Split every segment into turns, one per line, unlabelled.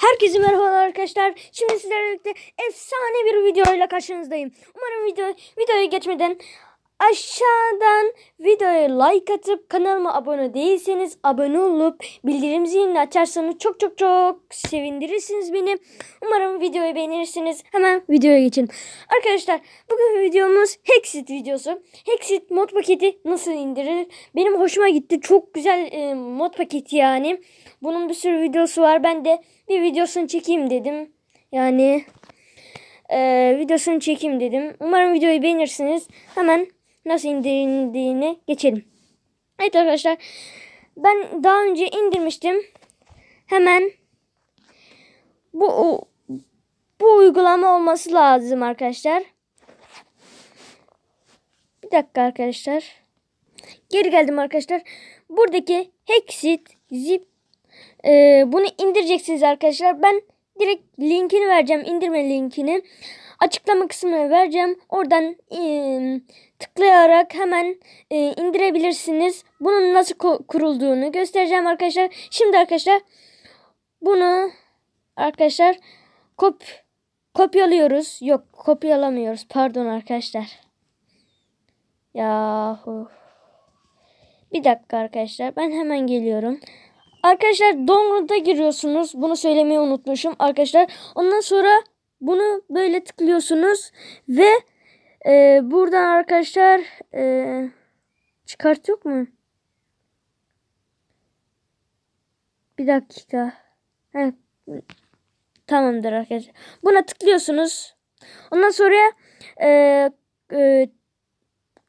Herkese merhabalar arkadaşlar. Şimdi sizlerle birlikte efsane bir videoyla karşınızdayım. Umarım video videoya geçmeden aşağıdan videoya like atıp kanalıma abone değilseniz abone olup bildirim zilini açarsanız çok çok çok sevindirirsiniz beni. Umarım videoyu beğenirsiniz. Hemen videoya geçin. Arkadaşlar bugün videomuz Hexit videosu. Hexit mod paketi nasıl indirilir? Benim hoşuma gitti. Çok güzel e, mod paketi yani. Bunun bir sürü videosu var. Ben de bir videosunu çekeyim dedim. Yani e, videosunu çekeyim dedim. Umarım videoyu beğenirsiniz. Hemen nasıl indirildiğine geçelim. Evet arkadaşlar. Ben daha önce indirmiştim. Hemen bu bu uygulama olması lazım arkadaşlar. Bir dakika arkadaşlar. Geri geldim arkadaşlar. Buradaki Hexit, Zip ee, bunu indireceksiniz arkadaşlar. Ben direkt linkini vereceğim. indirme linkini. Açıklama kısmına vereceğim. Oradan e, tıklayarak hemen e, indirebilirsiniz. Bunun nasıl kurulduğunu göstereceğim arkadaşlar. Şimdi arkadaşlar bunu arkadaşlar kop kopyalıyoruz. Yok kopyalamıyoruz. Pardon arkadaşlar. Yahu. Bir dakika arkadaşlar. Ben hemen geliyorum. Arkadaşlar download'a giriyorsunuz. Bunu söylemeyi unutmuşum arkadaşlar. Ondan sonra bunu böyle tıklıyorsunuz ve e, buradan arkadaşlar e, çıkart yok mu? Bir dakika. Heh, tamamdır arkadaşlar. Buna tıklıyorsunuz. Ondan sonra e, e,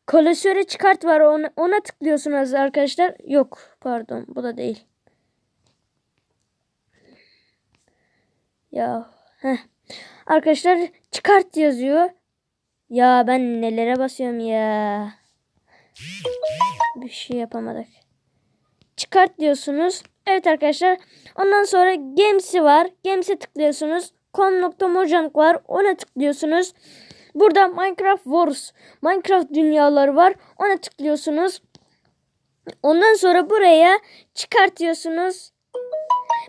klasöre çıkart var. Ona, ona tıklıyorsunuz arkadaşlar. Yok pardon bu da değil. Ya heh. Arkadaşlar çıkart yazıyor. Ya ben nelere basıyorum ya. Bir şey yapamadık. Çıkart diyorsunuz. Evet arkadaşlar. Ondan sonra Games'i var. Games'e tıklıyorsunuz. com.mojang var. Ona tıklıyorsunuz. Burada Minecraft Wars. Minecraft dünyaları var. Ona tıklıyorsunuz. Ondan sonra buraya çıkartıyorsunuz.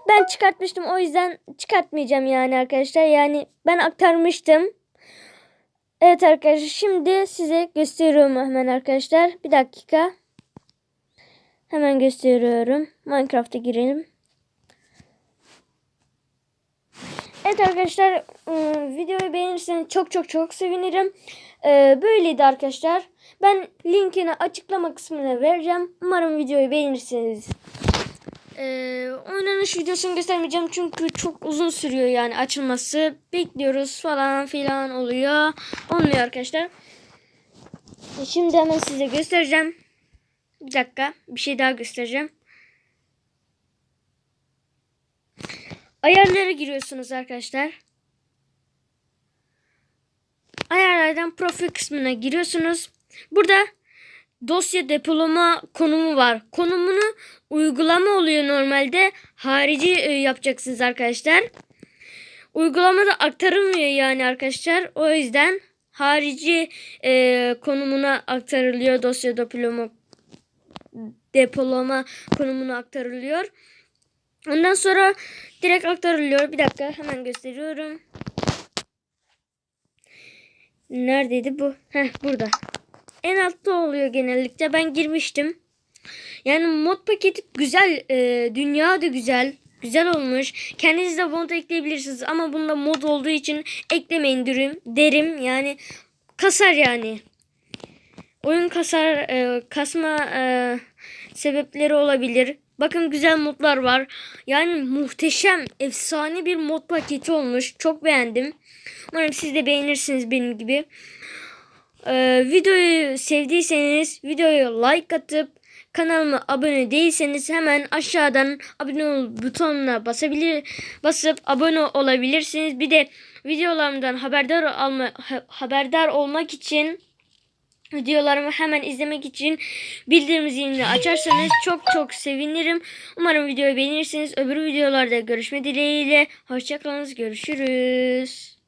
Ben çıkartmıştım o yüzden çıkartmayacağım yani arkadaşlar. Yani ben aktarmıştım. Evet arkadaşlar şimdi size gösteriyorum hemen arkadaşlar. Bir dakika. Hemen gösteriyorum. Minecraft'a girelim. Evet arkadaşlar ıı, videoyu beğenirseniz çok çok çok sevinirim. Ee, Böyleydi arkadaşlar. Ben linkini açıklama kısmına vereceğim. Umarım videoyu beğenirsiniz. Ee, oynanış videosunu göstermeyeceğim çünkü çok uzun sürüyor yani açılması. Bekliyoruz falan filan oluyor. Olmuyor arkadaşlar. E, Şimdi hemen size göstereceğim. Bir dakika bir şey daha göstereceğim. Ayarlara giriyorsunuz arkadaşlar. Ayarlardan profil kısmına giriyorsunuz. Burada dosya depolama konumu var. Konumunu uygulama oluyor normalde. Harici e, yapacaksınız arkadaşlar. Uygulamada aktarılmıyor yani arkadaşlar. O yüzden harici e, konumuna aktarılıyor. Dosya depolama depolama konumuna aktarılıyor. Ondan sonra direkt aktarılıyor. Bir dakika hemen gösteriyorum. Neredeydi bu? Heh burada. En altta oluyor genellikle. Ben girmiştim. Yani mod paketi güzel. E, dünya da güzel. Güzel olmuş. Kendiniz de mod ekleyebilirsiniz. Ama bunda mod olduğu için eklemeyin derim. derim. Yani kasar yani. Oyun kasar. E, kasma e, sebepleri olabilir. Bakın güzel modlar var. Yani muhteşem, efsane bir mod paketi olmuş. Çok beğendim. Umarım siz de beğenirsiniz benim gibi. Ee, videoyu sevdiyseniz videoya like atıp kanalıma abone değilseniz hemen aşağıdan abone ol butonuna basabilir basıp abone olabilirsiniz. Bir de videolarımdan haberdar alma ha- haberdar olmak için videolarımı hemen izlemek için bildirim zilini açarsanız çok çok sevinirim. Umarım videoyu beğenirsiniz. Öbür videolarda görüşme dileğiyle. Hoşçakalınız. Görüşürüz.